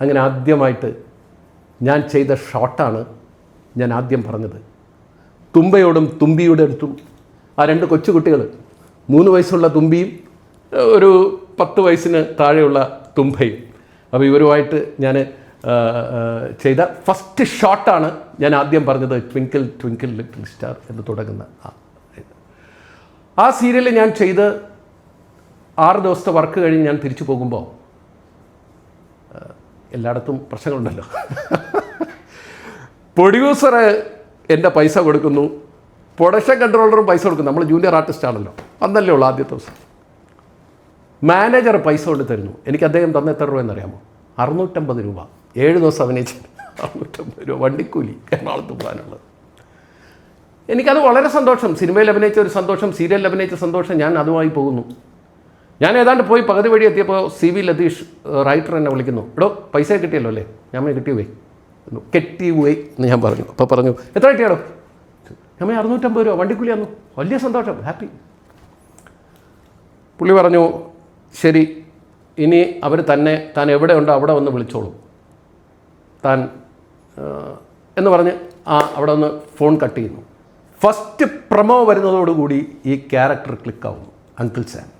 അങ്ങനെ ആദ്യമായിട്ട് ഞാൻ ചെയ്ത ഷോട്ടാണ് ഞാൻ ആദ്യം പറഞ്ഞത്. തുമ്പയോടും തുമ്പിയുടെ അടുത്തും ആ രണ്ട് കൊച്ചുകുട്ടികൾ മൂന്ന് വയസ്സുള്ള തുമ്പിയും ഒരു പത്ത് വയസ്സിന് താഴെയുള്ള തുമ്പയും അപ്പോൾ ഇവരുമായിട്ട് ഞാൻ ചെയ്ത ഫസ്റ്റ് ഷോട്ടാണ് ഞാൻ ആദ്യം പറഞ്ഞത് ട്വിങ്കിൾ ട്വിങ്കിൾ ലിറ്റിൽ സ്റ്റാർ എന്ന് തുടങ്ങുന്ന ആ ആ സീരിയൽ ഞാൻ ചെയ്ത് ആറ് ദിവസത്തെ വർക്ക് കഴിഞ്ഞ് ഞാൻ തിരിച്ചു പോകുമ്പോൾ എല്ലായിടത്തും പ്രശ്നങ്ങളുണ്ടല്ലോ. പ്രൊഡ്യൂസർ എന്റെ പൈസ കൊടുക്കുന്നു. പ്രൊഡക്ഷൻ കൺട്രോളറും പൈസ കൊടുക്കുന്നു. നമ്മൾ ജൂനിയർ ആർട്ടിസ്റ്റ് ആണല്ലോ. അന്നല്ലേ ഉള്ളൂ ആദ്യത്തെ ദിവസം. മാനേജർ പൈസ കൊണ്ട് തരുന്നു. എനിക്ക് അദ്ദേഹം തന്ന എത്ര രൂപ എന്നറിയാമോ അറുന്നൂറ്റമ്പത് രൂപ. ഏഴ് ദിവസം അഭിനയിച്ച അറുന്നൂറ്റമ്പത് രൂപ. വണ്ടിക്കൂലി എറണാകുളത്ത് പോകാനുള്ളത് എനിക്കത് വളരെ സന്തോഷം. സിനിമയിൽ അഭിനയിച്ച ഒരു സന്തോഷം സീരിയലിൽ അഭിനയിച്ച സന്തോഷം ഞാൻ അതുമായി പോകുന്നു. ഞാൻ ഏതാണ്ട് പോയി പകുതി വഴി എത്തിയപ്പോൾ സി വി ലതീഷ് റൈറ്റർ എന്നെ വിളിക്കുന്നു. എടോ പൈസ കിട്ടിയല്ലോ അല്ലേ? ഞാൻ കിട്ടി പോയി കെട്ടി പോയി എന്ന് ഞാൻ പറഞ്ഞു. അപ്പോൾ പറഞ്ഞു എത്ര കിട്ടിയാടോ? പറഞ്ഞു, അറുന്നൂറ്റമ്പത് രൂപ വണ്ടിക്കൂലി ആന്നു വലിയ സന്തോഷം ഹാപ്പി പുള്ളി പറഞ്ഞു ശരി ഇനി അവർ തന്നെ താൻ എവിടെ ഉണ്ടോ അവിടെ വന്ന് വിളിച്ചോളൂ. താൻ എന്ന് പറഞ്ഞ് ആ അവിടെ ഒന്ന് ഫോൺ കട്ട് ചെയ്യുന്നു. ഫസ്റ്റ് പ്രമോ വരുന്നതോടുകൂടി ഈ ക്യാരക്ടർ ക്ലിക്കാവുന്നു അങ്കിൾ സാം